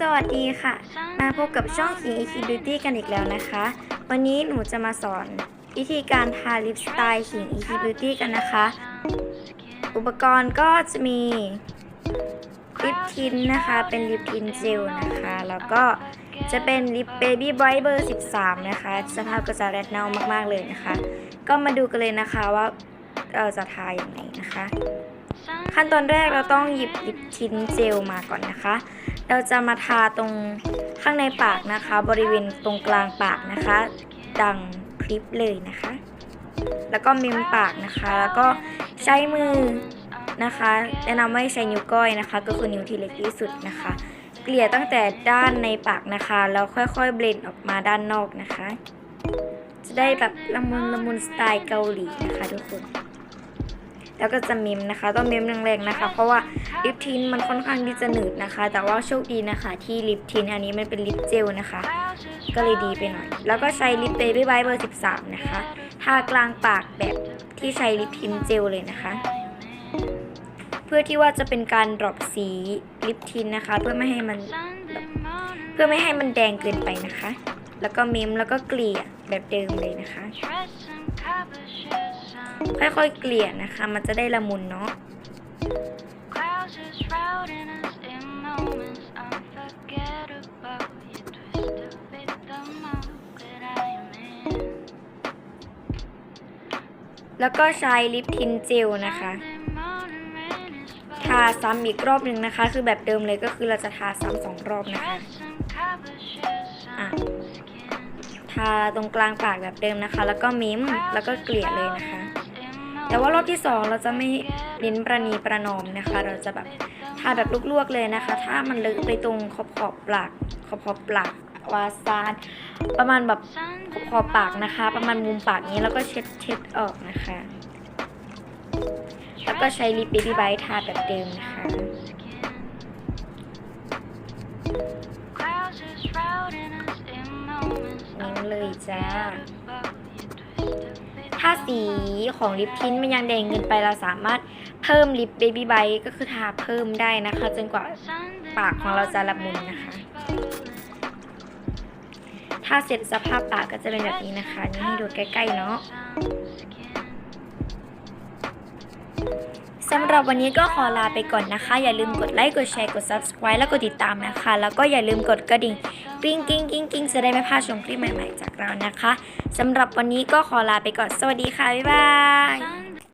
สวัสดีค่ะ มาพบกับช่องขิง e Beauty กันอีกแล้วนะคะ วันนี้หนูจะมาสอนวิธีการทาลิปสไตล์ขิง e Beauty กันนะคะ อุปกรณ์ก็จะมีลิปทินนะคะ เป็นลิปทินเจลนะคะ แล้วก็จะเป็นลิป Baby Bright เบอร์ 13 นะคะ สภาพก็จะแรดเนามากๆเลยนะคะ ก็มาดูกันเลยนะคะว่าเราจะทาอย่างไรนะคะ ขั้นตอนแรกเราต้องหยิบลิปทินเจลมาก่อนนะคะ เราจะมาทาตรงข้างในปากนะคะ บริเวณตรงกลางปากนะคะ ดังคลิปเลยนะคะ แล้วก็เมมปากนะคะ แล้วก็ใช้มือนะคะแนะนำว่าให้ใช้นิ้วก้อยนะคะ ก็คือนิ้วที่เล็กที่สุดนะคะ เกลี่ยตั้งแต่ด้านในปากนะคะ แล้วค่อยๆเบลนออกมาด้านนอกนะคะ จะได้แบบละมุนละมุนสไตล์เกาหลีนะคะทุกคน แล้วก็จะเมมนะคะ ต้องเมมแรงๆนะคะ เพราะว่าลิปทินมันค่อนข้างที่จะหนืดนะคะ แต่ว่าโชคดีนะคะ ที่ลิปทินอันนี้มันเป็นลิปเจลนะคะ ก็เลยดีไปหน่อย แล้วก็ใช้ลิปเบบี้ไบเบอร์ 13 นะคะ ทากลางปากแบบที่ใช้ลิปทินเจลเลยนะคะ เพื่อที่ว่าจะเป็นการดรอปสีลิปทินนะคะ เพื่อไม่ให้มันเพื่อไม่ให้มันแดงเกินไปนะคะ แล้วก็เมมแล้วก็เกลี่ยแบบเดิมเลยนะคะ ค่อยๆเกลี่ยนะคะ มันจะได้ละมุนเนาะ Clouds are shrouding us in moments unforgettable. You twist to fit the mold that I am in. แล้วก็ใช้ลิปทินเจลนะคะ Sunday morning rain is ทาซ้ำอีกรอบหนึ่งนะคะ คือแบบเดิมเลยก็คือเราจะทาซ้ำสองรอบนะคะ Dress and ทาตรงกลางปากแบบเดิมนะคะ แล้วก็มิ้มแล้วก็เกลี่ยเลยนะคะ แต่ว่ารอบที่สองเราจะไม่เน้นประนีประนอมนะคะ เราจะแบบทาแบบลวกๆเลยนะคะ ถ้ามันเลอะไปตรงขอบขอบปากขอบขอบปากวาซานประมาณแบบขอบขอบปากนะคะ ประมาณมุมปากนี้แล้วก็เช็ดเช็ดออกนะคะ แล้วก็ใช้ลิปเบบี้ไบท์ทาแบบเดิมนะคะ จ้า unforgettable. You twist to fit ถ้าสีของลิปทินมันยังแดงเกินไปเราสามารถเพิ่มลิปเบบี้ไบท์ก็คือทาเพิ่มได้นะคะ จนกว่า Sunday ปากของเราจะละมุนนะคะ ถ้าเสร็จสภาพปากก็จะเป็นแบบนี้นะคะ นี่ให้ดูใกล้ๆเนาะสำหรับวันนี้ก็ขอลาไปก่อนนะคะ อย่าลืมกดไลค์ กดแชร์ กด subscribe แล้วกดติดตามนะคะ แล้วก็อย่าลืมกดกระดิ่ง กริ๊งกริ๊งกริ๊งกริ๊งจะได้ไม่พลาดชมคลิปใหม่ ๆ จากเรานะคะสำหรับวันนี้ก็ขอลาไปก่อนสวัสดีค่ะ บ๊ายบาย